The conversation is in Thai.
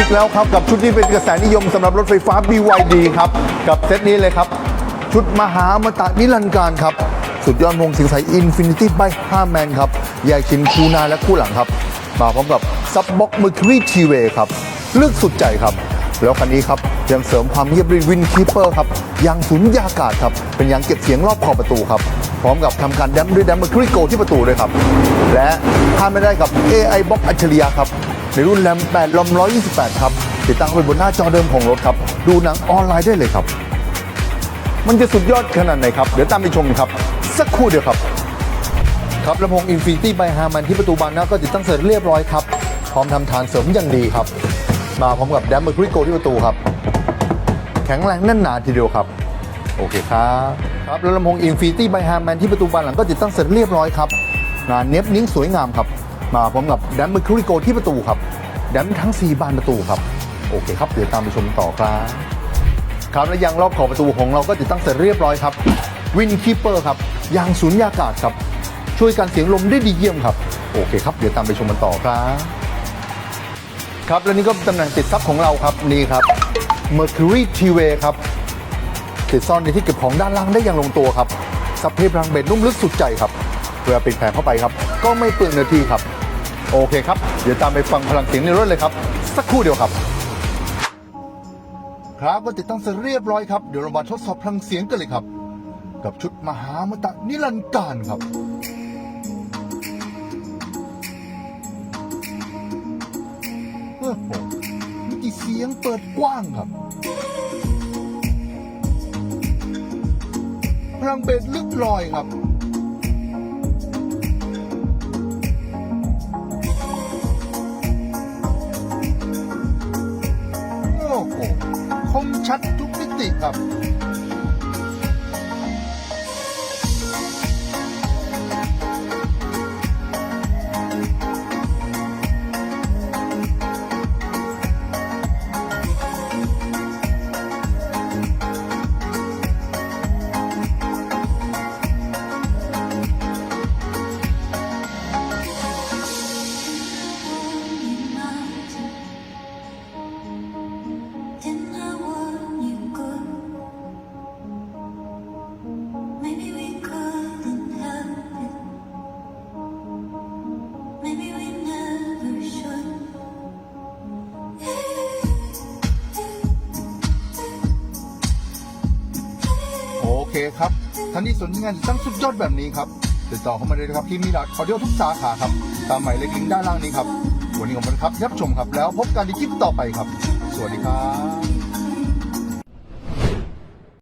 อีกแล้วครับ กับชุดที่เป็นกระแสนิยมสำหรับรถไฟฟ้า BYD ครับ กับเซตนี้เลยครับ ชุดมหามตะนิรันดร์การครับ สุดยอดวงสิงสายอินฟินิตี้ไบ5แมนครับแยกชิ้นคู่หน้าและคู่หลังครับ มาพร้อมกับซับบ็อกเมอร์คิวทีเวครับเลึกสุดใจครับ แล้วคันนี้ครับยังเสริมความเงียบด้วยวินคีเปอร์ครับยางสูญญากาศครับ เป็นยางเก็บเสียงรอบขอบประตูครับ พร้อมกับทำการแดมด้วยแดมเมอร์คิวโกที่ประตูด้วยครับ และพลาดไม่ได้กับ AI Box อัจฉริยะครับ ในรุ่นแรม8ลม128 ครับ ติดตั้งไว้บนหน้าจอเดิมของรถครับ ดูหนังออนไลน์ได้เลยครับ มันจะสุดยอดขนาดไหนครับ เดี๋ยวตามไปชมครับ สักครู่เดียวครับ ครับลำโพง Infinity by Harman ที่ประตูบานหน้าก็ติดตั้งเสร็จเรียบร้อยครับ พร้อมทำฐานเสริมอย่างดีครับ มาพร้อมกับแดมเมอร์คริโกที่ประตูครับ แข็งแรงแน่นหนาทีเดียวครับ โอเคครับครับแล้วลำโพง Infinity by Harman ที่ประตูบานหลังก็ติดตั้งเสร็จเรียบร้อยครับงานเนี้ยบนิ้งสวยงามครับ มาพร้อมกับแดมเมอร์คริโกที่ประตูครับแดมทั้ง 4 บานประตูครับ โอเคครับ เดี๋ยวตามไปชมต่อครับครับและยางรอบขอบประตูของเราก็ติดตั้งเสร็จเรียบร้อยครับวินคีเปอร์ครับยางสูญญากาศครับ ช่วยกันเสียงลมได้ดีเยี่ยมครับ โอเคครับ เดี๋ยวตามไปชมกันต่อครับครับและนี่ก็ตำแหน่งติดซับของเราครับนี่ครับ Mercury t w a y ครับติดซ่อนในที่เก็บของด้านล่างได้อย่างลงตัวครับซับเพพรังเบนนุ่มลึกสุดใจครับเวลาปิดแผงเข้าไปครับ ก็ไม่เปลืองเนื้อที่ครับ โอเคครับ เดี๋ยวตามไปฟังพลังเสียงในรถเลยครับ สักครู่เดียวครับ ครับก็ติดตั้งเสร็จเรียบร้อยครับเดี๋ยวเรามาทดสอบพลังเสียงกันเลยครับ กับชุดมหามตะนิรันดร์การครับโอ้โหมีกี่เสียงเปิดกว้างครับพลังเบสลึกลอยครับ โอ้โหคมชัดทุกมิติครับ คครับท่านที่สนใจงานตั้งสุดยอดแบบนี้ครับติดต่อเข้ามาเลยครับที่มีดักออเดียทุกสาขาครับ ตามหมายเลขลิงก์ด้านล่างนี้ครับ วันนี้ขอบคุณครับยับชมครับ แล้วพบกันในคลิปต่อไปครับ สวัสดีครับ